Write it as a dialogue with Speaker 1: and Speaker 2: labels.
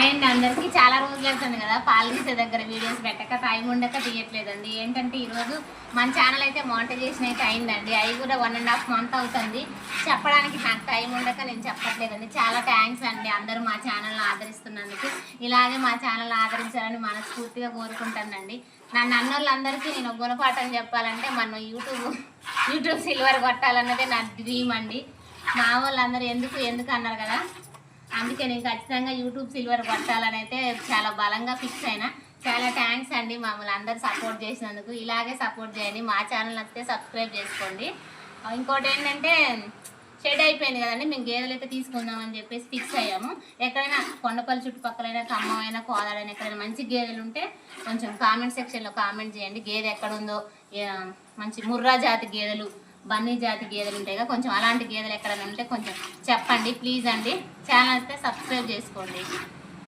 Speaker 1: Hi అండి అందరికీ చాలా రోజులు అవుతుంది కదా పాలు దగ్గర వీడియోస్ పెట్టక టైం ఉండక తీయట్లేదండి. ఏంటంటే ఈరోజు మన ఛానల్ అయితే మానిటైజేషన్ అయితే అయిందండి. అవి కూడా వన్ అండ్ హాఫ్ మంత్ అవుతుంది. చెప్పడానికి నాకు టైం ఉండక నేను చెప్పట్లేదండి. చాలా థ్యాంక్స్ అండి అందరూ మా ఛానల్ని ఆదరిస్తున్నందుకు. ఇలాగే మా ఛానల్ ఆదరించాలని మనస్ఫూర్తిగా కోరుకుంటానండి. నన్ను అన్నోళ్ళందరికీ నేను గుణపాఠం చెప్పాలంటే మనం యూట్యూబ్ యూట్యూబ్ సిల్వర్ కొట్టాలన్నదే నా డ్రీమ్ అండి. మా వాళ్ళందరూ ఎందుకు ఎందుకు అన్నారు కదా? అందుకే నేను ఖచ్చితంగా యూట్యూబ్ సిల్వర్ పట్టాలనైతే అయితే చాలా బలంగా ఫిక్స్ అయినా. చాలా థ్యాంక్స్ అండి మమ్మల్ని అందరు సపోర్ట్ చేసినందుకు. ఇలాగే సపోర్ట్ చేయండి. మా ఛానల్ నచ్చితే సబ్స్క్రైబ్ చేసుకోండి. ఇంకోటి ఏంటంటే షెడ్ అయిపోయింది కదండి. మేము గేదెలు అయితే తీసుకుందామని చెప్పేసి ఫిక్స్ అయ్యాము. ఎక్కడైనా కొండపల్లి చుట్టుపక్కలైనా ఖమ్మమైనా కోదాడైనా ఎక్కడైనా మంచి గేదెలు ఉంటే కొంచెం కామెంట్ సెక్షన్లో కామెంట్ చేయండి. గేదె ఎక్కడ ఉందో మంచి ముర్రా జాతి గేదెలు బన్నీ జాతి గేదెలు ఉంటాయి కదా కొంచెం అలాంటి గేదెలు ఎక్కడైనా ఉంటే కొంచెం చెప్పండి ప్లీజ్ అండి. ఛానల్ అయితే సబ్స్క్రైబ్ చేసుకోండి.